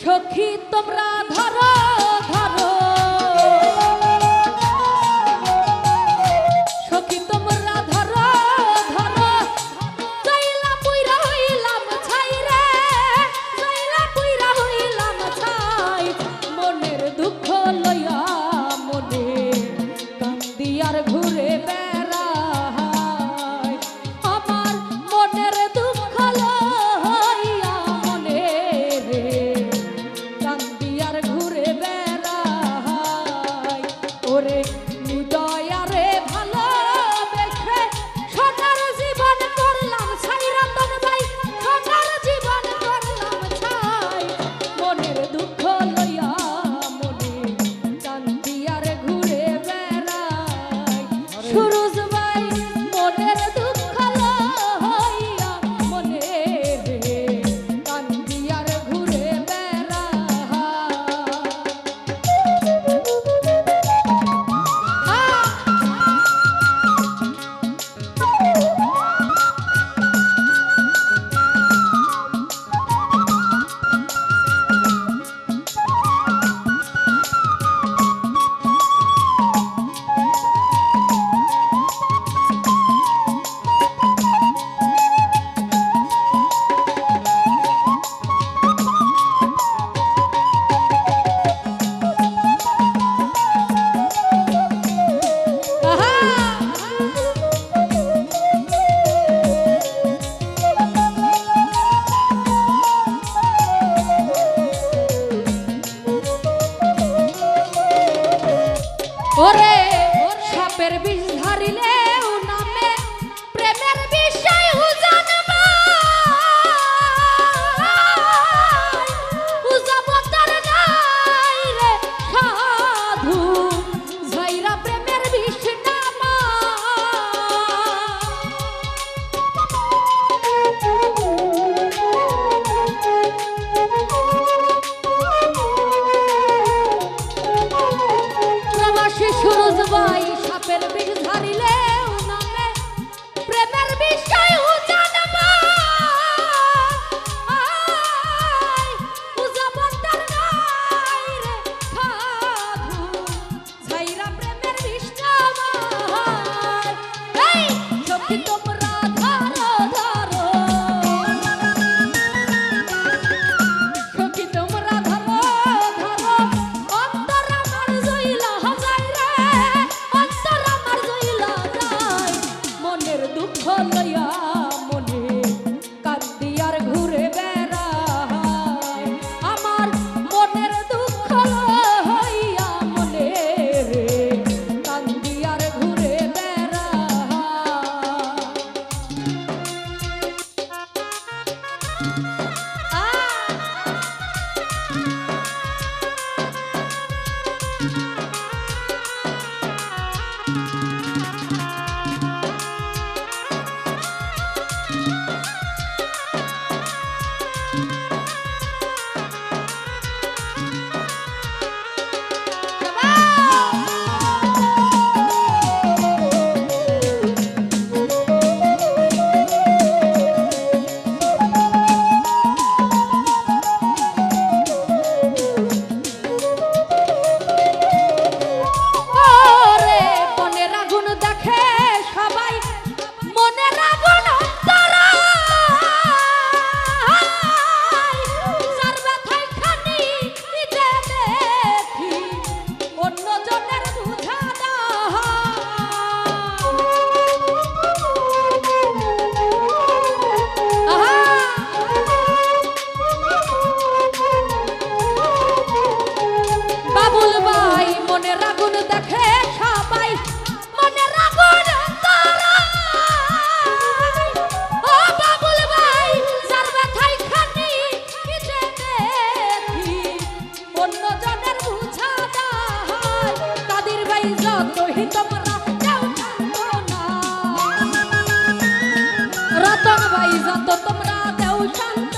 সখী, তোমরা ধরো ধরো। সখী, তোমরা ধরো ধরো। যাইলা পুইরা হইলাম ছাই রে। যাইলা পুইরা হইলাম ছাই। মনের দুঃখ লইয়া মনে কান্দি আর ঘুরে বেড়াই। ওরে সাপের বিষ Hallelujah. i'm tongue.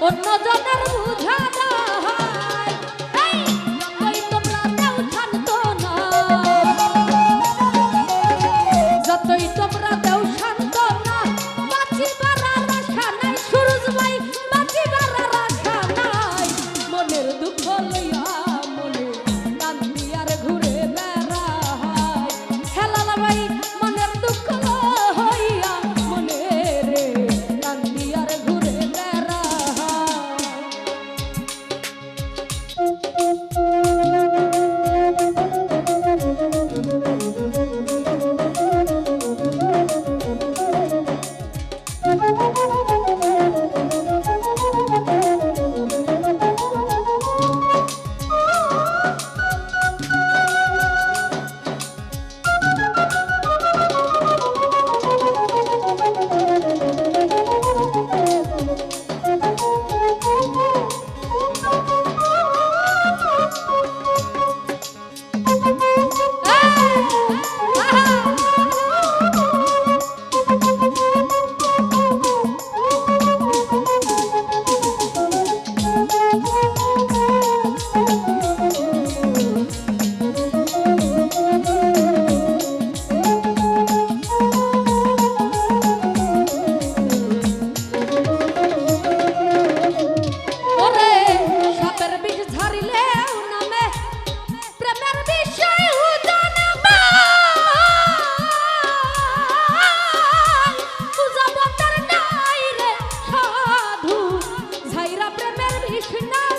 অন্য জনের tonight.